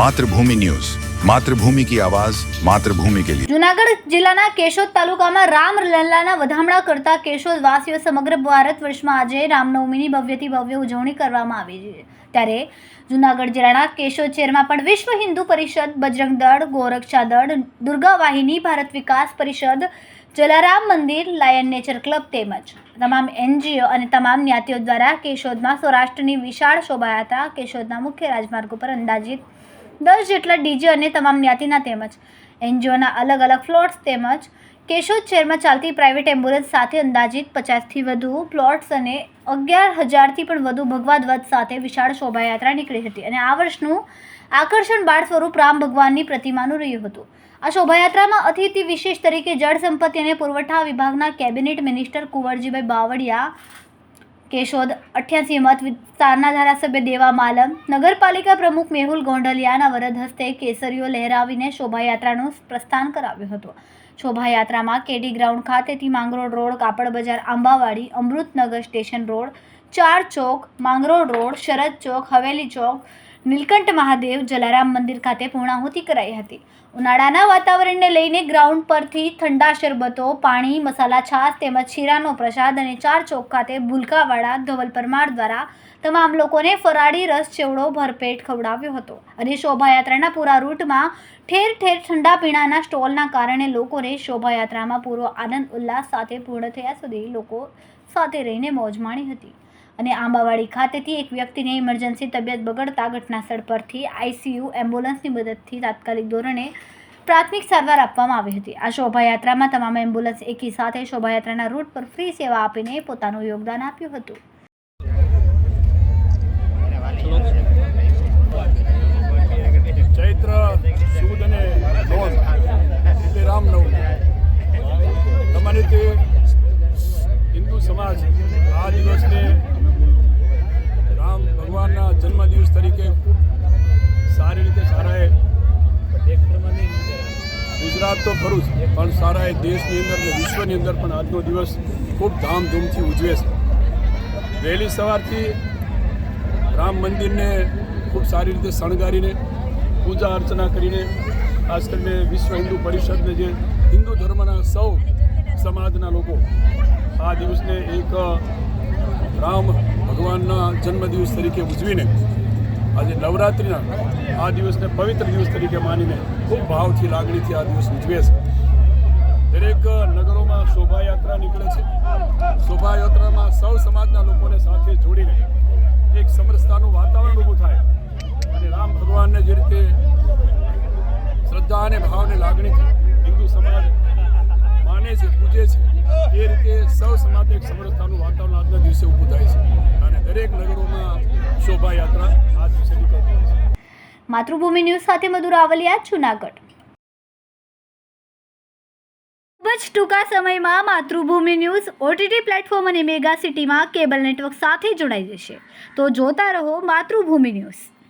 Mathrubhumi news. Mathrubhumi કી આવાજ, માતૃભૂમિ કે લિયે જુનાગઢ જિલ્લાના કેશોદ તાલુકામાં રામ લલ્લાના વધામણા કરતા કેશોદ વાસીઓ સમગ્ર ભારત વર્ષમાં આજે રામનવમીની ભવ્યથી ભવ્ય ઉજવણી કરવામાં આવી છે. ત્યારે જુનાગઢ જિલ્લાના કેશોદ શહેરમાં પણ વિશ્વ હિન્દુ પરિષદ, બજરંગ દળ, ગોરક્ષા દળ, દુર્ગા વાહિની, ભારત વિકાસ પરિષદ, જલારામ મંદિર, લાયન નેચર ક્લબ તેમજ તમામ એનજીઓ અને તમામ જ્ઞાતિઓ દ્વારા કેશોદમાં સૌરાષ્ટ્રની વિશાળ શોભાયાત્રા કેશોદના મુખ્ય રાજમાર્ગ ઉપર અંદાજિત દસ જેટલા ડીજે અને તમામ જ્ઞાતિના તેમજ એનજીઓના અલગ અલગ ફ્લોટ્સ તેમજ કેશોદ શહેરમાં ચાલતી પ્રાઇવેટ એમ્બ્યુલન્સ સાથે અંદાજિત પચાસથી વધુ પ્લોટ્સ અને અગિયાર હજારથી પણ વધુ ભગવા ધ્વજ સાથે વિશાળ શોભાયાત્રા નીકળી હતી અને આ વર્ષનું આકર્ષણ બાળ સ્વરૂપ રામ ભગવાનની પ્રતિમાનું રહ્યું હતું. આ શોભાયાત્રામાં અતિથિ વિશેષ તરીકે જળ સંપત્તિ અને પુરવઠા વિભાગના કેબિનેટ મિનિસ્ટર કુંવરજીભાઈ બાવળિયા કેશોદ અઠ્યાસી મત વિસ્તારના ધારાસભ્ય દેવા માલમ, નગરપાલિકા પ્રમુખ મેહુલ ગોંડલિયાના વરદ હસ્તે કેસરીઓ લહેરાવીને શોભાયાત્રાનું પ્રસ્થાન કરાવ્યું હતું. શોભાયાત્રામાં કેડી ગ્રાઉન્ડ ખાતેથી માંગરોળ રોડ, કાપડ બજાર, આંબાવાડી, અમૃતનગર સ્ટેશન રોડ, ચાર ચોક, માંગરોળ રોડ, શરદ ચોક, હવેલી ચોક નીલકંઠ મહાદેવ જલારામ મંદિર ખાતે પૂર્ણાહુતિ કરાઈ હતી. ઉનાળાના વાતાવરણને લઈને ગ્રાઉન્ડ પરથી ઠંડા શરબતો, પાણી, મસાલા છાશ તેમજ શીરાનો પ્રસાદ અને ચાર ચોક ખાતે ભૂલકાવાળા ધવલ પરમાર દ્વારા તમામ લોકોને ફરાળી રસ ચેવડો ભરપેટ ખવડાવ્યો હતો. અને શોભાયાત્રાના પૂરા રૂટમાં ઠેર ઠેર ઠંડા પીણાના સ્ટોલના કારણે લોકોને શોભાયાત્રામાં પૂરો આનંદ, ઉલ્લાસ સાથે પૂર્ણ થયા સુધી લોકો સાથે રહીને મોજ માણી હતી. અને આંબાવાડી ખાતેથી એક વ્યક્તિને ઇમરજન્સી તબિયત બગડતા ઘટના સ્થળ પરથી આઈસીયુ એમ્બ્યુલન્સની મદદથી તાત્કાલિક ધોરણે પ્રાથમિક સારવાર આપવામાં આવી હતી. આ શોભાયાત્રામાં તમામ એમ્બ્યુલન્સ એકી સાથે શોભાયાત્રાના રૂટ પર ફ્રી સેવા આપીને પોતાનું યોગદાન આપ્યું હતું. ગુજરાત તો ખરું જ, પણ સારાએ દેશની અંદર અને વિશ્વની અંદર પણ આજનો દિવસ ખૂબ ધામધૂમથી ઉજવે છે. વહેલી સવારથી રામ મંદિરને ખૂબ સારી રીતે શણગારીને પૂજા અર્ચના કરીને, ખાસ કરીને વિશ્વ હિન્દુ પરિષદને જે હિન્દુ ધર્મના સૌ સમાજના લોકો આ દિવસને એક રામ ભગવાનના જન્મદિવસ તરીકે ઉજવીને આજે નવરાત્રિના આ દિવસને પવિત્ર દિવસ તરીકે માનીને ખૂબ ભાવથી લાગણીથી આ દિવસ ઉજવે છે. દરેક નગરોમાં શોભાયાત્રા નીકળે છે. શોભાયાત્રામાં સૌ સમાજના લોકોને સાથે જોડીને એક સમરસતાનું વાતાવરણ ઊભું થાય. અને રામ ભગવાનને જે રીતે શ્રદ્ધા અને ભાવને લાગણીથી હિન્દુ સમાજ માને છે, પૂજે છે, એ રીતે સૌ સમાજ એક સમરસતાનું વાતાવરણ આજના દિવસે ઊભું થાય છે. દરેક નગરોમાં શોભાયાત્રા આ દિવસે નીકળતી માતૃભૂમિ ન્યૂઝ સાથે મધુર આવલિયા, જુનાગઢ. ખૂબ જ ટૂંકા સમયમાં માતૃભૂમિ ન્યૂઝ ઓટીટી પ્લેટફોર્મ અને મેગા સિટીમાં કેબલ નેટવર્ક સાથે જોડાઈ જશે. તો જોતા રહો માતૃભૂમિ ન્યૂઝ.